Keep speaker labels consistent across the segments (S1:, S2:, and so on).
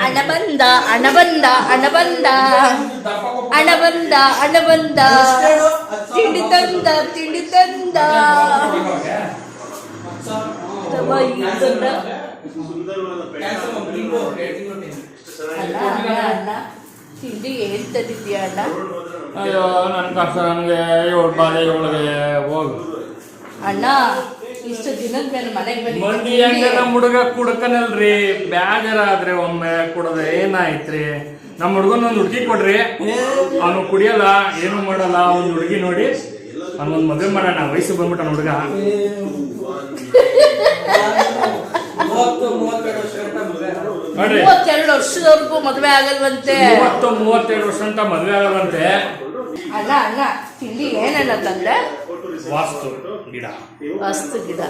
S1: ಹಣ ಬಂದ ಹಣ ಬಂದ ಹಣ ಬಂದ ಹಣ ಬಂದ ಹಣ ಬಂದ ತಿಂಡಿ ತಂದ? ತಿಂಡಿ ತಂದ ತಿಂಡಿ ಏನ್ ತಂದಿದ್ಯಾ ಅಣ್ಣ?
S2: ಅಯ್ಯೋ ನನ್ ಕಷ್ಟ ನನಗೆ ಏಳು ಬಾಳೆ ಏಳಿಗೆ ಹೋಗು.
S1: ಅಣ್ಣ ಇಷ್ಟು ದಿನದ ಮೇಲೆ ಮನೆಗೆ
S2: ಮಂದಿ ಹೆಂಗ ನಮ್ಮ ಹುಡುಗ ಕುಡ್ಕನಲ್ರಿ? ಬೇಜಾರಾದ್ರೆ ಒಮ್ಮೆ ಕುಡದ. ಏನಾಯ್ತ್ರಿ? ನಮ್ಮ ಹುಡುಗನ ಒಂದು ಹುಡುಗಿ ಕೊಡ್ರಿ. ಅವನು ಕುಡಿಯಲ್ಲ ಏನು ಮಾಡಲ್ಲ. ಒಂದು ಹುಡುಗಿ ನೋಡಿ ಅವನೊಂದ್ ಮದುವೆ ಮಾಡೋಣ. ವಯಸ್ಸು ಬಂದ್ಬಿಟ್ಟ ಹುಡುಗ. ನೋಡ್ರಿ.
S1: ಮೂವತ್ತೆರಡು ವರ್ಷದವರೆಗೂ ಮದುವೆ ಆಗಲ್ವಂತೆ.
S2: ಮೂವತ್ತು ಮೂವತ್ತೆರಡು ವರ್ಷ ಅಂತ ಮದುವೆ ಆಗಲ್ಲಂತೆ
S1: ಅಣ್ಣ ಅಲ್ಲ ಇಲ್ಲಿ ಏನೆಲ್ಲ ತಂದೆ?
S2: ವಾಸ್ತು ಗಿಡ.
S1: ವಾಸ್ತು ಗಿಡ.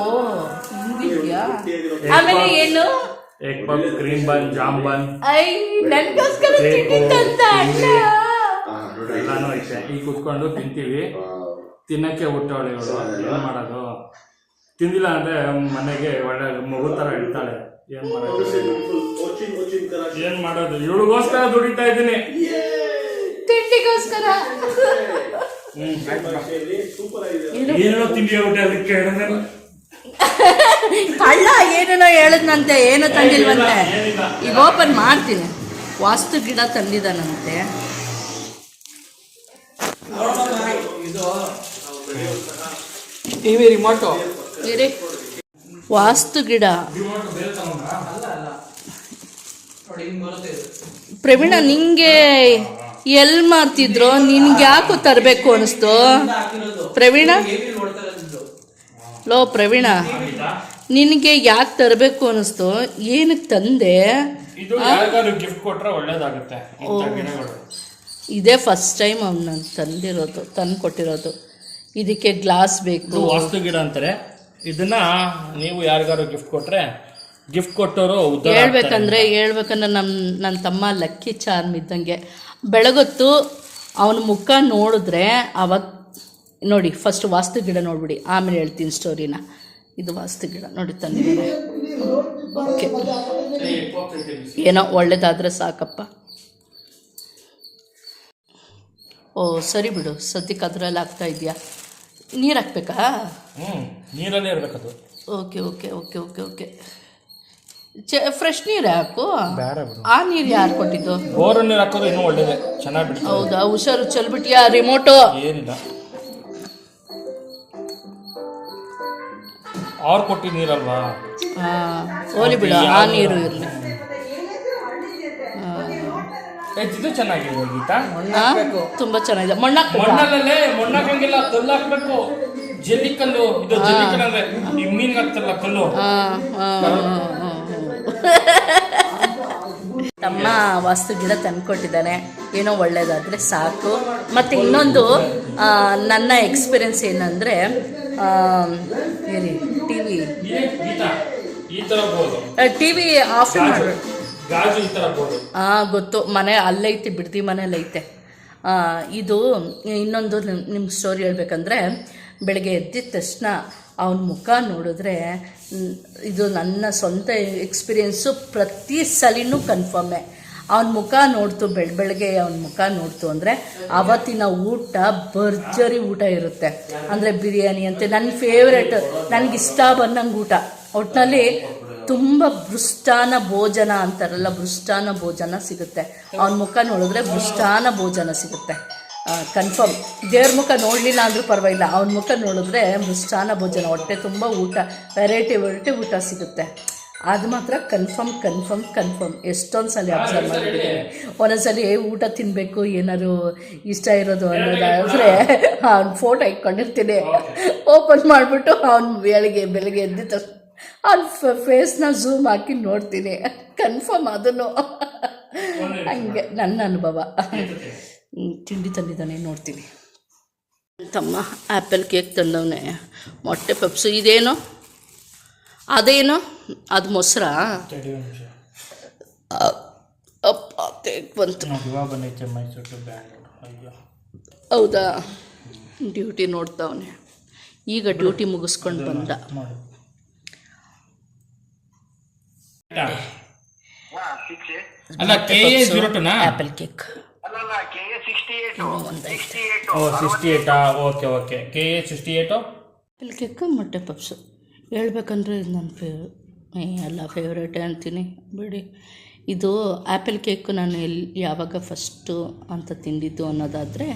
S1: ಓ ಹಿಂಗಿದ್ಯಾ ಆಮೇಲೆ ಏನು?
S2: Egg bun cream bun jam bun
S1: I ನನ್ಗೋಸ್ಕರ ತಿಂಡಿ ತಂದ ಅಣ್ಣ.
S2: ಎಲ್ಲಾನು ಐತೆ. ಈಗ ಕುತ್ಕೊಂಡು ತಿಂತೀವಿ. ತಿನ್ನಕ್ಕೆ ಹುಟ್ಟವಳೆ ಇವಳು. ಏನ್ ಮಾಡೋದು? ತಿಂದಿಲ್ಲ ಅಂದ್ರೆ ಮನೆಗೆ ಒಳ್ಳೆ ಮಗು ತರ ಇರ್ತಾಳೆ. ಏನ್ ಮಾಡೋದು? ಏನ್ ಮಾಡೋದು? ಇವಳಿಗೋಸ್ಕರ ದುಡಿತಾ ಇದ್ದೀನಿ.
S1: ತಿಂಡಿಗೋಸ್ಕರ.
S2: ಹ್ಮ್ ಏನೋ ತಿಂಡಿ ಊಟ ಅದಕ್ಕೆ ಹೇಳಿದ್ರೆ
S1: ಕಳ್ಳ ಏನೇನೋ ಹೇಳದ್ನಂತೆ ಏನೋ ತಂದಿಲ್ವಂತೆ. ಈಗ ಓಪನ್ ಮಾಡ್ತೀನಿ. ವಾಸ್ತು ಗಿಡ ತಂದಿದ್ದಾನಂತೆ.
S3: TV remote.
S1: ವಾಸ್ತು ಗಿಡ
S3: ಅಲ್ಲ ಅಲ್ಲ ನೋಡಿ ಹಿಂಗ್ ಬರುತ್ತೆ ಇದು.
S1: ಪ್ರವೀಣ ನಿಂಗೆ ಎಲ್ ಮಾಡ್ತಿದ್ರು? ನಿನ್ಗೆ ಯಾಕೋ ತರಬೇಕು ಅನಿಸ್ತು? ಪ್ರವೀಣ? ಲೋ ಪ್ರವೀಣ. ನಿನಗೆ ಯಾಕೆ ತರಬೇಕು ಅನಿಸ್ತು? ಏನಕ್ಕೆ ತಂದೆ?
S2: ಇದು
S1: ಫಸ್ಟ್ ಟೈಮ್ ಅವ್ನು ತಂದಿರೋದು ತಂದು ಕೊಟ್ಟಿರೋದು. ಇದಕ್ಕೆ ಗ್ಲಾಸ್ ಬೇಕು.
S2: ವಾಸ್ತು ಗಿಡ ಅಂತಾರೆ. ಇದನ್ನ ನೀವು ಯಾರಿಗಾರು ಗಿಫ್ಟ್ ಕೊಟ್ರೆ ಗಿಫ್ಟ್ ಕೊಟ್ಟವರು
S1: ಹೇಳ್ಬೇಕಂದ್ರೆ ಹೇಳ್ಬೇಕಂದ್ರೆ ನಮ್ಮ ನನ್ನ ತಮ್ಮ ಲಕ್ಕಿ ಚಾರ್ಮ್ ಇದ್ದಂಗೆ. ಬೆಳಗೊತ್ತು ಅವನ ಮುಖ ನೋಡಿದ್ರೆ ಅವತ್ತು ನೋಡಿ ಫಸ್ಟ್ ವಾಸ್ತು ಗಿಡ ನೋಡ್ಬಿಡಿ ಆಮೇಲೆ ಹೇಳ್ತೀನಿ ಸ್ಟೋರಿನ ಇದು ವಾಸ್ತು ಗಿಡ ನೋಡಿ ತಂದಿದ್ದಾರೆ ಓಕೆ. ಏನೋ ಒಳ್ಳೇದಾದರೆ ಸಾಕಪ್ಪ. ಓ ಸರಿ ಬಿಡು ಸದ್ಯಕ್ಕೆ ಅದರಲ್ಲಿ ಆಗ್ತಾ ಇದೆಯಾ ನೀರು ಹಾಕ್ಬೇಕಾ?
S2: ಹ್ಮ್ ನೀರಲ್ಲೇ ಇರಬೇಕದು.
S1: Okay okay okay okay okay. Fresh ನೀರು ಹಾಕು. ಆ ನೀರು ಯಾರು ಕೊಟ್ಟಿದ್ದು?
S2: ಬೋರ್ ನೀರು ಹಾಕೋದು ಇನ್ನೂ ಒಳ್ಳೇದೆ. ಚೆನ್ನಾಗಿ ಬಿಡ್ತದೆ.
S1: ಹೌದಾ? ಹುಷಾರು ಚಲ್ಬಿಟ್ಟಿಯಾ ರಿಮೋಟು
S2: ಏನಿಲ್ಲ. ಅವ್ರು ಕೊಟ್ಟಿದ್ದ ನೀರಲ್ವಾ?
S1: ಹಾಂ ಹೋಲಿ ಬಿಡು ಆ ನೀರು ಇರಲಿ.
S2: ಇದು ಚೆನ್ನಾಗಿದೆ ಗೀತಾ.
S1: ತುಂಬ ಚೆನ್ನಾಗಿದೆ. ಮಣ್ಣು ಹಾಕ್ಬೇಕಾ?
S2: ಮಣ್ಣಲ್ಲೇ ಮಣ್ಣಾಕಂಗಿಲ್ಲ ಕಲ್ಲು ಹಾಕ್ಬೇಕು. ಜಲ್ಲಿ ಕಲ್ಲು. ಇದು ಜಲ್ಲಿ ಕಲ್ಲು ಅಂದ್ರೆ ಈ ಮೀನ್ ಹಾಕ್ತಾರಲ್ಲ ಕಲ್ಲು.
S1: ಆ, ಆ. ತಮ್ಮ ವಾಸ್ತು ಗಿಡ ತಂದ್ಕೊಟ್ಟಿದ್ದಾನೆ. ಏನೋ ಒಳ್ಳೇದಾದರೆ ಸಾಕು. ಮತ್ತು ಇನ್ನೊಂದು ನನ್ನ ಎಕ್ಸ್ಪೀರಿಯನ್ಸ್ ಏನಂದರೆ TV T V T V off ಹಾಂ ಗೊತ್ತು. ಮನೆ ಅಲ್ಲೈತೆ ಬಿಡ್ದಿ ಮನೇಲಿ ಐತೆ. ಇದು ಇನ್ನೊಂದು ನಿಮ್ಮ ಸ್ಟೋರಿ ಹೇಳ್ಬೇಕಂದ್ರೆ ಬೆಳಗ್ಗೆ ಎದ್ದಿದ ತಕ್ಷಣ ಅವನ ಮುಖ ನೋಡಿದ್ರೆ ಇದು ನನ್ನ ಸ್ವಂತ ಎಕ್ಸ್ಪೀರಿಯೆನ್ಸು ಪ್ರತಿ ಸಲಿನೂ ಕನ್ಫರ್ಮೇ ಅವನ ಮುಖ ನೋಡ್ತು, ಬೆಳ, ಬೆಳಗ್ಗೆ ಅವನ ಮುಖ ನೋಡ್ತು ಅಂದರೆ ಅವತ್ತಿನ ಊಟ ಭರ್ಜರಿ ಊಟ ಇರುತ್ತೆ. ಅಂದರೆ ಬಿರಿಯಾನಿ ಅಂತೆ ನನ್ನ ಫೇವ್ರೆಟ್ ಇಷ್ಟ ಬಂದಂಗೆ ಊಟ. ಒಟ್ಟಿನಲ್ಲಿ ತುಂಬ ಬೃಷ್ಟಾನ ಭೋಜನ ಅಂತಾರಲ್ಲ ಬೃಷ್ಟಾನ ಭೋಜನ ಸಿಗುತ್ತೆ. ಅವನ ಮುಖ ನೋಡಿದ್ರೆ ಬೃಷ್ಟಾನ ಭೋಜನ ಸಿಗುತ್ತೆ. ಕನ್ಫರ್ಮ್ ದೇವ್ರ ಮುಖ ನೋಡಲಿಲ್ಲ ಅಂದರೂ ಪರವಾಗಿಲ್ಲ. ಅವನ ಮುಖ ನೋಡಿದ್ರೆ ಮೃಷ್ಟಾನ ಭೋಜನ. ಹೊಟ್ಟೆ ತುಂಬ ಊಟ ವೆರೈಟಿ ವೆರೈಟಿ ಊಟ ಸಿಗುತ್ತೆ. ಅದು ಮಾತ್ರ ಕನ್ಫರ್ಮ್ ಕನ್ಫರ್ಮ್ ಕನ್ಫರ್ಮ್ ಎಷ್ಟೊಂದು ಸಲ ಅಬ್ಸರ್ವ್ ಮಾಡಿದ್ದೀನಿ. ಒಂದೊಂದ್ಸಲಿ ಊಟ ತಿನ್ನಬೇಕು ಏನಾದ್ರು ಇಷ್ಟ ಇರೋದು ಅನ್ನೋದಾದರೆ ಅವ್ನ ಫೋಟೋ ಇಟ್ಕೊಂಡಿರ್ತೀನಿ ಓಪನ್ ಮಾಡಿಬಿಟ್ಟು ಅವ್ನು ಬೆಳಗ್ಗೆ ಬೆಳಗ್ಗೆ ಎದ್ದ ಅವ್ನ ಫೇಸ್ನ ಝೂಮ್ ಹಾಕಿ ನೋಡ್ತೀನಿ. ಕನ್ಫರ್ಮ್ ಅದನ್ನು. ಹಂಗೆ ನನ್ನ ಅನುಭವ. ತಿಂಡಿ ತಂದಿದ್ದಾನೆ ನೋಡ್ತೀನಿ. ತಮ್ಮ ಆ್ಯಪಲ್ ಕೇಕ್ ತಂದವನೇ. ಮೊಟ್ಟೆ ಪಪ್ಸು ಇದೇನು? ಅದೇನು? ಅದು ಮೊಸರಾ? ಅಪ್ಪ ಕೇಕ್ ಬಂತು. ಹೌದಾ? ಡ್ಯೂಟಿ ನೋಡ್ತಾವನೆ. ಈಗ ಡ್ಯೂಟಿ ಮುಗಿಸ್ಕೊಂಡು ಬಂದ. Apple cake.
S2: O sixty Etah okay okay. K A sixty ಏಟು
S1: ಆ್ಯಪಲ್ ಕೇಕ್ ಮೊಟ್ಟೆ ಪಪ್ಸು. ಹೇಳ್ಬೇಕಂದ್ರೆ ಇದು ನನ್ನ ಫೇವ್ ಎಲ್ಲ ಫೇವ್ರೇಟೇ ಅಂತೀನಿ. ಬಿಡಿ. ಇದು ಆ್ಯಪಲ್ ಕೇಕು ನಾನು ಎಲ್ಲಿ ಯಾವಾಗ ಫಸ್ಟು ಅಂತ ತಿಂದಿದ್ದು ಅನ್ನೋದಾದರೆ